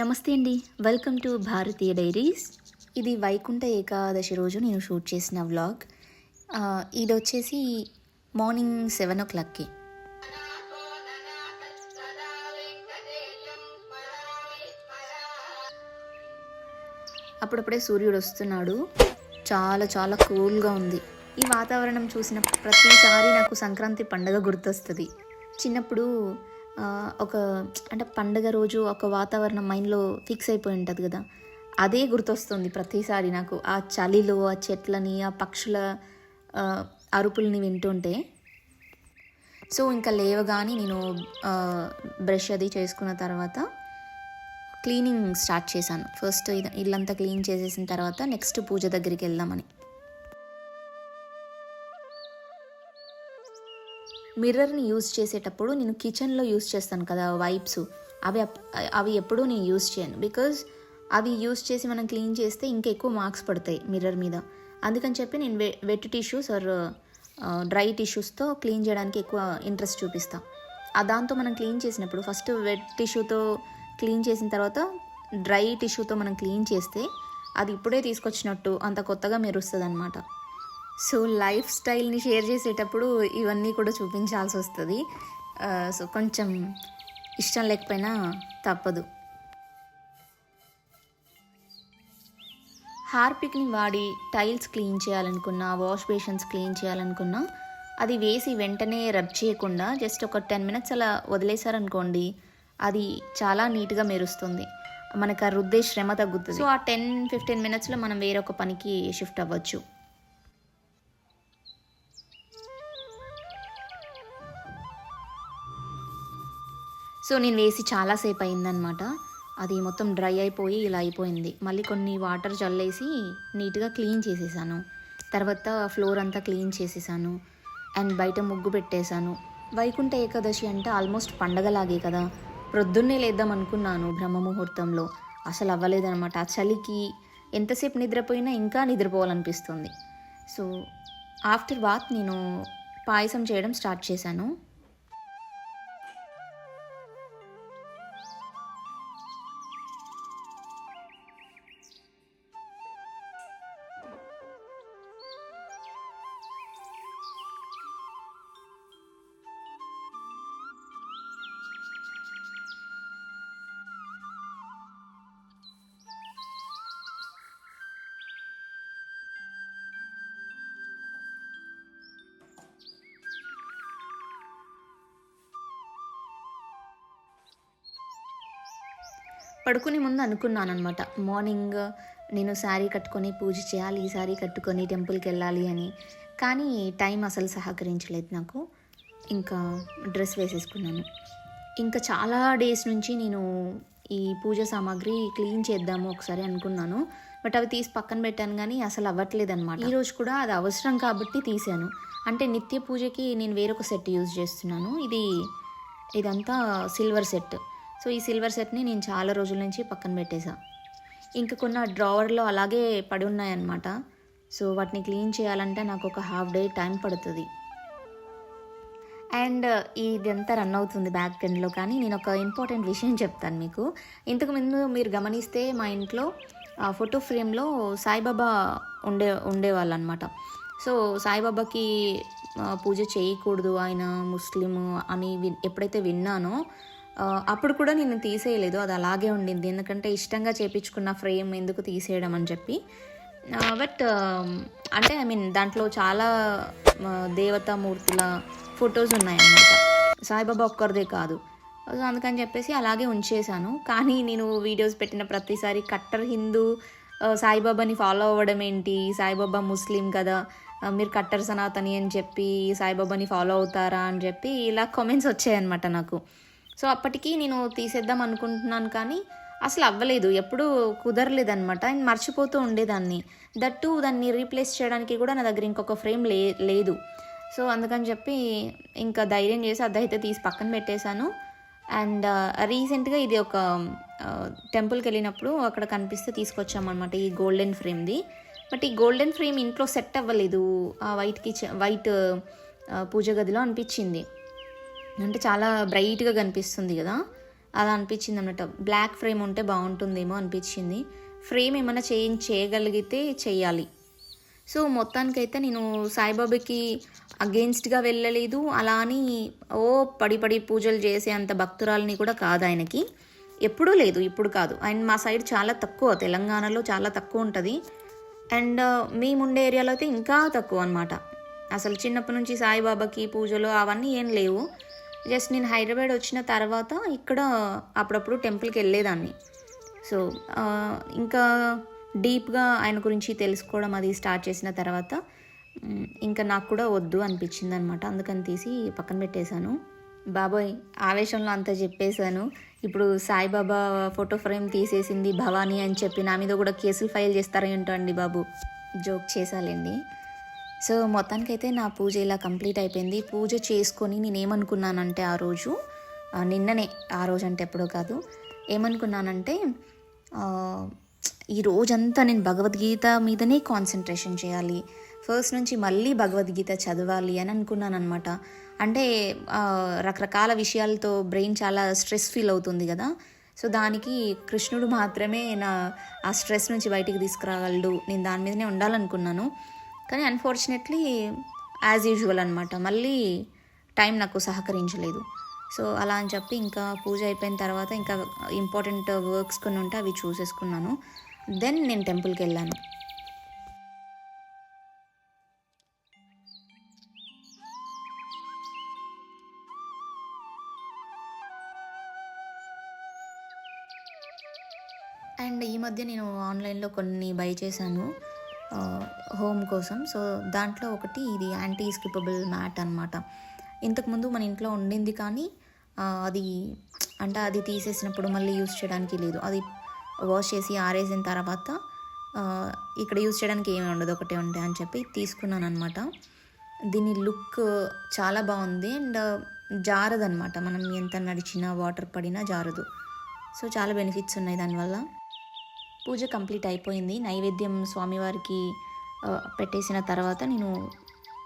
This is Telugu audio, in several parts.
నమస్తే అండి. వెల్కమ్ టు భారతీయ డైరీస్ ఇది వైకుంఠ ఏకాదశి రోజు నేను షూట్ చేసిన వ్లాగ్. ఇది వచ్చేసి మార్నింగ్ సెవెన్ ఓ క్లాక్కి. అప్పుడప్పుడే సూర్యుడు వస్తున్నాడు. చాలా చాలా కూల్గా ఉంది. ఈ వాతావరణం చూసిన ప్రతిసారి నాకు సంక్రాంతి పండగ గుర్తొస్తుంది. చిన్నప్పుడు ఒక అంటే పండగ రోజు ఒక వాతావరణం మైండ్లో ఫిక్స్ అయిపోయి ఉంటుంది కదా. అదే గుర్తొస్తుంది ప్రతిసారి నాకు. ఆ చలిలో ఆ చెట్లని ఆ పక్షుల అరుపుల్ని వింటుంటే. సో ఇంకా లేవగానే నేను బ్రష్ అది చేసుకున్న తర్వాత క్లీనింగ్ స్టార్ట్ చేశాను. ఫస్ట్ ఇల్లంతా క్లీన్ చేసేసిన తర్వాత నెక్స్ట్ పూజ దగ్గరికి వెళ్దామని. మిర్రర్ని యూజ్ చేసేటప్పుడు నేను కిచెన్లో యూజ్ చేస్తాను కదా వైప్స్. అవి అప్- అవి ఎప్పుడూ నేను యూజ్ చేయను. బికాజ్ అవి యూజ్ చేసి మనం క్లీన్ చేస్తే ఇంకా ఎక్కువ మార్క్స్ పడతాయి మిర్రర్ మీద. అందుకని చెప్పి నేను wet wet tissues or dry టిష్యూస్తో clean చేయడానికి ఎక్కువ ఇంట్రెస్ట్ చూపిస్తాను ఆ దాంతో మనం క్లీన్ చేసినప్పుడు ఫస్ట్ వెట్ టిష్యూతో క్లీన్ చేసిన తర్వాత డ్రై టిష్యూతో మనం క్లీన్ చేస్తే అది ఇప్పుడే తీసుకొచ్చినట్టు అంత కొత్తగా మెరుస్తుంది అనమాట సో లైఫ్ స్టైల్ని షేర్ చేసేటప్పుడు ఇవన్నీ కూడా చూపించాల్సి వస్తుంది. సో కొంచెం ఇష్టం లేకపోయినా తప్పదు. హార్పిక్ని వాడి టైల్స్ క్లీన్ చేయాలనుకున్నా వాష్ బేషన్స్ క్లీన్ చేయాలనుకున్నా అది వేసి వెంటనే రబ్ చేయకుండా జస్ట్ ఒక టెన్ మినిట్స్ అలా వదిలేశారనుకోండి అది చాలా నీట్గా మెరుస్తుంది. మనకు ఆ రుద్దే శ్రమ తగ్గుతుంది. సో ఆ టెన్ ఫిఫ్టీన్ మినిట్స్లో మనం వేరొక పనికి షిఫ్ట్ అవ్వచ్చు. సో నేను వేసి చాలాసేపు అయిందనమాట అది మొత్తం డ్రై అయిపోయి ఇలా అయిపోయింది. మళ్ళీ కొన్ని వాటర్ చల్లేసి నీట్గా క్లీన్ చేసేసాను. తర్వాత ఫ్లోర్ అంతా క్లీన్ చేసేసాను. అండ్ బయట ముగ్గు పెట్టేశాను. వైకుంఠ ఏకాదశి అంటే ఆల్మోస్ట్ పండగలాగే కదా. ప్రొద్దున్నే లేద్దాం అనుకున్నాను బ్రహ్మ ముహూర్తంలో. అసలు అవ్వలేదనమాట. ఆ చలికి ఎంతసేపు నిద్రపోయినా ఇంకా నిద్రపోవాలనిపిస్తుంది. సో ఆఫ్టర్ బాత్ నేను పాయసం చేయడం స్టార్ట్ చేశాను. పడుకునే ముందు అనుకున్నాను అనమాట మార్నింగ్ నేను శారీ కట్టుకొని పూజ చేయాలి ఈ శారీ కట్టుకొని టెంపుల్కి వెళ్ళాలి అని. కానీ టైం అసలు సహకరించలేదు నాకు. ఇంకా డ్రెస్ వేసేసుకున్నాను. ఇంకా చాలా డేస్ నుంచి నేను ఈ పూజ సామాగ్రి క్లీన్ చేద్దాము ఒకసారి అనుకున్నాను. బట్ అవి తీసి పక్కన పెట్టాను కానీ అసలు అవ్వట్లేదు అనమాట ఈరోజు కూడా అది అవసరం కాబట్టి తీసాను అంటే నిత్య పూజకి నేను వేరొక సెట్ యూజ్ చేస్తున్నాను. ఇది ఇదంతా సిల్వర్ సెట్. సో ఈ సిల్వర్ సెట్ని నేను చాలా రోజుల నుంచి పక్కన పెట్టేశా. ఇంకా కొన్ని డ్రావర్లో అలాగే పడి ఉన్నాయన్నమాట. సో వాటిని క్లీన్ చేయాలంటే నాకు ఒక హాఫ్ డే టైం పడుతుంది. అండ్ ఇదంతా రన్ అవుతుంది బ్యాక్ ఎండ్లో కానీ నేను ఒక ఇంపార్టెంట్ విషయం చెప్తాను మీకు. ఇంతకు ముందు మీరు గమనిస్తే మా ఇంట్లో ఫోటో ఫ్రేమ్లో సాయిబాబా ఉండే ఉండేవాళ్ళు అనమాట సో సాయిబాబాకి పూజ చేయకూడదు ఆయన ముస్లిం అని వి- ఎప్పుడైతే విన్నానో అప్పుడు కూడా నేను తీసేయలేదు అది అలాగే ఉండింది. ఎందుకంటే ఇష్టంగా చేపించుకున్న ఫ్రేమ్ ఎందుకు తీసేయడం అని చెప్పి. బట్ అంటే ఐ మీన్ దాంట్లో చాలా దేవతామూర్తుల ఫొటోస్ ఉన్నాయన్నమాట. సాయిబాబా ఒక్కరిదే కాదు. సో అందుకని చెప్పేసి అలాగే ఉంచేశాను. కానీ నేను వీడియోస్ పెట్టిన ప్రతిసారి కట్టర్ హిందూ సాయిబాబాని ఫాలో అవ్వడం ఏంటి? సాయిబాబా ముస్లిం కదా మీరు కట్టర్ సనాతని అని చెప్పి సాయిబాబాని ఫాలో అవుతారా అని చెప్పి ఇలా కామెంట్స్ వచ్చాయన్నమాట నాకు. సో అప్పటికి నేను తీసేద్దాం అనుకుంటున్నాను కానీ అసలు అవ్వలేదు ఎప్పుడు కుదరలేదన్నమాట. అండ్ మర్చిపోతూ ఉండేదాన్ని. దట్టు దాన్ని రీప్లేస్ చేయడానికి కూడా నా దగ్గర ఇంకొక ఫ్రేమ్ లే లేదు. సో అందుకని చెప్పి ఇంకా ధైర్యం చేసి అద్దయితే తీసి పక్కన పెట్టేశాను. అండ్ రీసెంట్గా ఇది ఒక టెంపుల్కి వెళ్ళినప్పుడు అక్కడ కనిపిస్తే తీసుకొచ్చామన్నమాట ఈ గోల్డెన్ ఫ్రేమ్ది బట్ ఈ గోల్డెన్ ఫ్రేమ్ ఇంట్లో సెట్ అవ్వలేదు. ఆ వైట్ కిచెన్ వైట్ పూజ గదిలో అనిపించింది. అంటే చాలా బ్రైట్గా కనిపిస్తుంది కదా? అలా అనిపించింది అన్నమాట బ్లాక్ ఫ్రేమ్ ఉంటే బాగుంటుందేమో అనిపించింది. ఫ్రేమ్ ఏమైనా చేంజ్ చేయగలిగితే చేయాలి. సో మొత్తానికైతే నేను సాయిబాబాకి అగెన్స్ట్గా వెళ్ళలేదు. అలా అని ఓ పడి పడి పూజలు చేసే అంత భక్తురాలని కూడా కాదు ఆయనకి. ఎప్పుడూ లేదు ఇప్పుడు కాదు. అండ్ మా సైడ్ చాలా తక్కువ. తెలంగాణలో చాలా తక్కువ ఉంటుంది. అండ్ మేముండే ఏరియాలో అయితే ఇంకా తక్కువ అనమాట అసలు చిన్నప్పటి నుంచి సాయిబాబాకి పూజలు అవన్నీ ఏం లేవు. జస్ట్ నేను హైదరాబాద్ వచ్చిన తర్వాత ఇక్కడ అప్పుడప్పుడు టెంపుల్కి వెళ్ళేదాన్ని. సో ఇంకా డీప్గా ఆయన గురించి తెలుసుకోవడం అది స్టార్ట్ చేసిన తర్వాత ఇంకా నాకు కూడా వద్దు అనిపించింది అనమాట అందుకని తీసి పక్కన పెట్టేశాను. బాబోయ్ ఆవేశంలో అంతా చెప్పేశాను. ఇప్పుడు సాయిబాబా ఫోటో ఫ్రేమ్ తీసేసింది భవానీ అని చెప్పి నా మీద కూడా కేసులు ఫైల్ చేస్తారేంటో అండి బాబు? జోక్ చేసాలండి సో మొత్తానికైతే నా పూజ ఇలా కంప్లీట్ అయిపోయింది. పూజ చేసుకొని నేను ఏమనుకున్నానంటే ఆ రోజు నిన్ననే ఆ రోజు అంటే ఎప్పుడో కాదు ఏమనుకున్నానంటే ఈ రోజంతా నేను భగవద్గీత మీదనే కాన్సన్ట్రేషన్ చేయాలి. ఫస్ట్ నుంచి మళ్ళీ భగవద్గీత చదవాలి అని అనుకున్నాను అనమాట అంటే రకరకాల విషయాలతో బ్రెయిన్ చాలా స్ట్రెస్ ఫీల్ అవుతుంది కదా. సో దానికి కృష్ణుడు మాత్రమే నా ఆ స్ట్రెస్ నుంచి బయటికి తీసుకురాగలడు. నేను దాని మీదనే ఉండాలనుకున్నాను. కానీ అన్ఫార్చునేట్లీ యాజ్ యూజువల్ అనమాట మళ్ళీ టైం నాకు సహకరించలేదు. సో అలా అని చెప్పి ఇంకా పూజ అయిపోయిన తర్వాత ఇంకా ఇంపార్టెంట్ వర్క్స్ కొన్ని ఉంటే అవి చూసేసుకున్నాను. దెన్ నేను టెంపుల్కి వెళ్ళాను. అండ్ ఈ మధ్య నేను ఆన్లైన్లో కొన్ని బై చేశాను. హోమ్ కోసం. సో దాంట్లో ఒకటి ఇది యాంటీ స్కిపబుల్ మ్యాట్ అనమాట ఇంతకుముందు మన ఇంట్లో ఉండింది కానీ అది అంటే అది తీసేసినప్పుడు మళ్ళీ యూస్ చేయడానికి లేదు. అది వాష్ చేసి ఆరేసిన తర్వాత ఇక్కడ యూస్ చేయడానికి ఏమీ ఉండదు. ఒకటే ఉంటాయి అని చెప్పి తీసుకున్నాను అనమాట దీని లుక్ చాలా బాగుంది. అండ్ జారదనమాట మనం ఎంత నడిచినా వాటర్ పడినా జారదు. సో చాలా బెనిఫిట్స్ ఉన్నాయి దానివల్ల. పూజ కంప్లీట్ అయిపోయింది. నైవేద్యం స్వామివారికి పెట్టేసిన తర్వాత నేను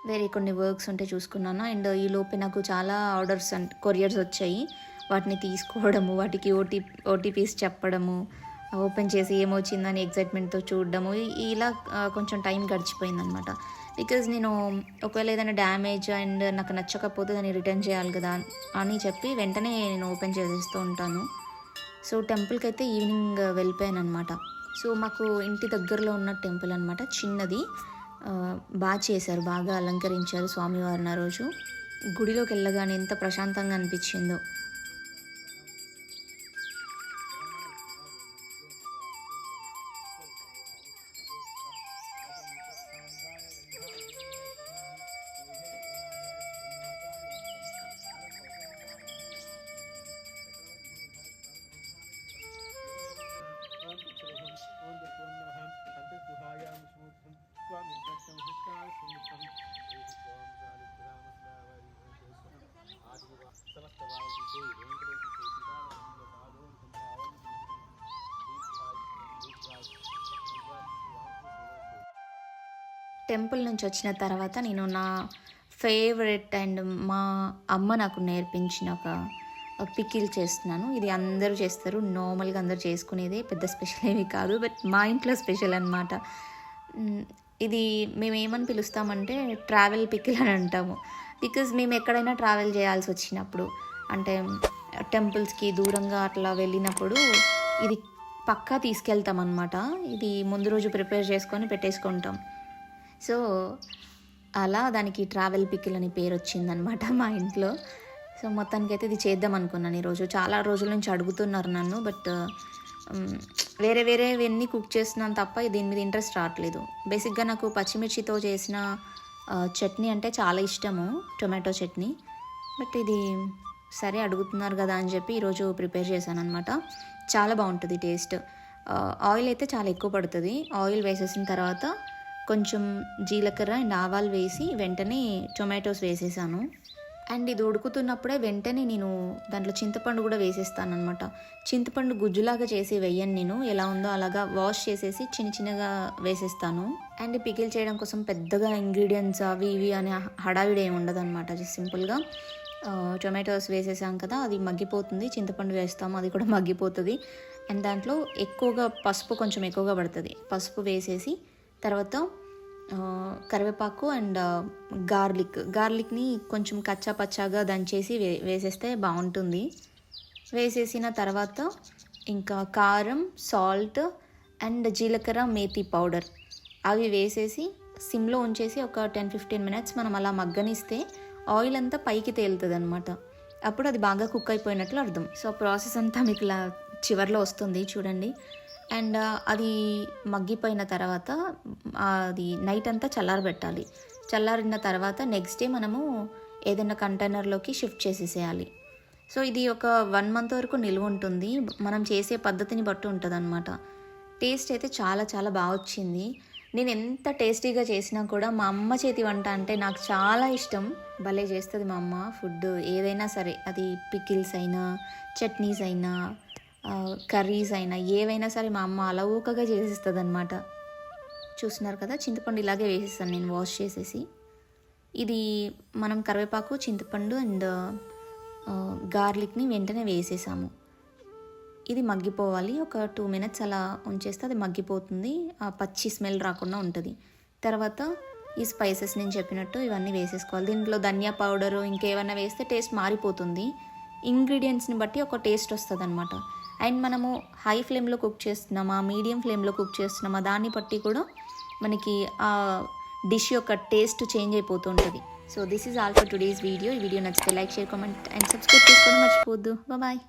వేరే కొన్ని వర్క్స్ ఉంటే చూసుకున్నాను. అండ్ ఈ లోపే నాకు చాలా ఆర్డర్స్ అండ్ కొరియర్స్ వచ్చాయి. వాటిని తీసుకోవడము వాటికి ఓటీ ఓటీపీస్ చెప్పడము ఓపెన్ చేసి ఏమొచ్చిందని ఎగ్జైట్మెంట్తో చూడడము ఇలా కొంచెం టైం గడిచిపోయిందనమాట. బికాజ్ నేను ఒకవేళ ఏదైనా డ్యామేజ్ అండ్ నాకు నచ్చకపోతే దాన్ని రిటర్న్ చేయాలి కదా అని చెప్పి వెంటనే నేను ఓపెన్ చేసేస్తూ ఉంటాను. సో టెంపుల్కి అయితే ఈవినింగ్ వెళ్ళిపోయాను అనమాట సో మాకు ఇంటి దగ్గరలో ఉన్న టెంపుల్ అనమాట చిన్నది. బాగా చేశారు. బాగా అలంకరించారు స్వామివారిని ఆ రోజు. గుడిలోకి వెళ్ళగానే ఎంత ప్రశాంతంగా అనిపించిందో. టెంపుల్ నుంచి వచ్చిన తర్వాత నేను నా ఫేవరెట్ అండ్ మా అమ్మ నాకు నేర్పించిన ఒక పికిల్ చేస్తున్నాను. ఇది అందరూ చేస్తారు. నార్మల్గా అందరూ చేసుకునేదే పెద్ద స్పెషల్ ఏమీ కాదు. బట్ మా ఇంట్లో స్పెషల్ అనమాట ఇది మేము ఏమని పిలుస్తామంటే ట్రావెల్ పికిల్ అని అంటాము. బికాజ్ మేము ఎక్కడైనా ట్రావెల్ చేయాల్సి వచ్చినప్పుడు అంటే టెంపుల్స్కి దూరంగా అట్లా వెళ్ళినప్పుడు ఇది పక్కా తీసుకెళ్తాం అనమాట ఇది ముందు రోజు ప్రిపేర్ చేసుకొని పెట్టేసుకుంటాం. సో అలా దానికి ట్రావెల్ పిక్కిల్ అని పేరు వచ్చిందనమాట మా ఇంట్లో. సో మొత్తానికి అయితే ఇది చేద్దాం అనుకున్నాను ఈరోజు. చాలా రోజుల నుంచి అడుగుతున్నారు నన్ను బట్ వేరే వేరేవన్నీ కుక్ చేస్తున్నాను తప్ప దీని మీద ఇంట్రెస్ట్ రావట్లేదు. బేసిక్గా నాకు పచ్చిమిర్చితో చేసిన చట్నీ అంటే చాలా ఇష్టము టొమాటో చట్నీ. బట్ ఇది సరే అడుగుతున్నారు కదా అని చెప్పి ఈరోజు ప్రిపేర్ చేశాను అనమాట చాలా బాగుంటుంది టేస్ట్. ఆయిల్ అయితే చాలా ఎక్కువ పడుతుంది. ఆయిల్ వేసేసిన తర్వాత కొంచెం జీలకర్ర అండ్ ఆవాలు వేసి వెంటనే టొమాటోస్ వేసేసాను. అండ్ ఇది ఉడుకుతున్నప్పుడే వెంటనే నేను దాంట్లో చింతపండు కూడా వేసేస్తాను అనమాట చింతపండు గుజ్జులాగా చేసి వేయను నేను. ఎలా ఉందో అలాగా వాష్ చేసేసి చిన్న చిన్నగా వేసేస్తాను. అండ్ పికిల్ చేయడం కోసం పెద్దగా ఇంగ్రీడియంట్స్ అవి ఇవి అనే హడావిడి ఏమి ఉండదు అనమాట జస్ట్ సింపుల్గా. టొమాటోస్ వేసేసాం కదా అది మగ్గిపోతుంది చింతపండు వేస్తాము అది కూడా మగ్గిపోతుంది. అండ్ దాంట్లో ఎక్కువగా పసుపు కొంచెం ఎక్కువగా పడుతుంది. పసుపు వేసేసి తర్వాత కరివేపాకు అండ్ గార్లిక్. గార్లిక్ని కొంచెం కచ్చా పచ్చాగా దంచేసి వే వేసేస్తే బాగుంటుంది. వేసేసిన తర్వాత ఇంకా కారం సాల్ట్ అండ్ జీలకర్ర మేతి పౌడర్. అవి వేసేసి సిమ్లో ఉంచేసి ఒక టెన్ ఫిఫ్టీన్ మినిట్స్ మనం అలా మగ్గనిస్తే ఆయిల్ అంతా పైకి తేలుతుంది అనమాట అప్పుడు అది బాగా కుక్ అయిపోయినట్లు అర్థం. సో ప్రాసెస్ అంతా మీకు ఇలా చివర్లో వస్తుంది చూడండి. అండ్ అది మగ్గిపోయిన తర్వాత అది నైట్ అంతా చల్లారబెట్టాలి. చల్లారిన తర్వాత నెక్స్ట్ డే మనము ఏదైనా కంటైనర్లోకి షిఫ్ట్ చేసేసేయాలి. సో ఇది ఒక వన్ మంత్ వరకు నిల్వ ఉంటుంది. మనం చేసే పద్ధతిని బట్టి ఉంటుంది అనమాట టేస్ట్ అయితే చాలా చాలా బాగా వచ్చింది. నేను ఎంత టేస్టీగా చేసినా కూడా మా అమ్మ చేతి వంట అంటే నాకు చాలా ఇష్టం. భలే చేస్తుంది మా అమ్మ ఫుడ్ ఏదైనా సరే అది పికిల్స్ అయినా చట్నీస్ అయినా కర్రీస్ అయినా ఏవైనా సరే మా అమ్మ అలవోకగా చేసిస్తుంది అనమాట చూస్తున్నారు కదా చింతపండు ఇలాగే వేసేస్తాను నేను వాష్ చేసేసి. ఇది మనం కరివేపాకు చింతపండు అండ్ గార్లిక్ని వెంటనే వేసేసాము. ఇది మగ్గిపోవాలి. ఒక టూ మినిట్స్ అలా ఉంచేస్తే అది మగ్గిపోతుంది. ఆ పచ్చి స్మెల్ రాకుండా ఉంటుంది. తర్వాత ఈ స్పైసెస్ నేను చెప్పినట్టు ఇవన్నీ వేసేసుకోవాలి. దీంట్లో ధనియా పౌడరు ఇంకేమైనా వేస్తే టేస్ట్ మారిపోతుంది. ఇంగ్రీడియంట్స్ని బట్టి ఒక టేస్ట్ వస్తుంది అనమాట అండ్ మనము హై ఫ్లేమ్లో కుక్ చేస్తున్నామా మీడియం ఫ్లేమ్లో కుక్ చేస్తున్నామా దాన్ని బట్టి కూడా మనకి ఆ డిష్ యొక్క టేస్ట్ చేంజ్ అయిపోతూ ఉంటుంది. So this is all for today's video ఈ వీడియో నచ్చితే like share comment and subscribe చేసుకోవడం మర్చిపోవద్దు. బాయ్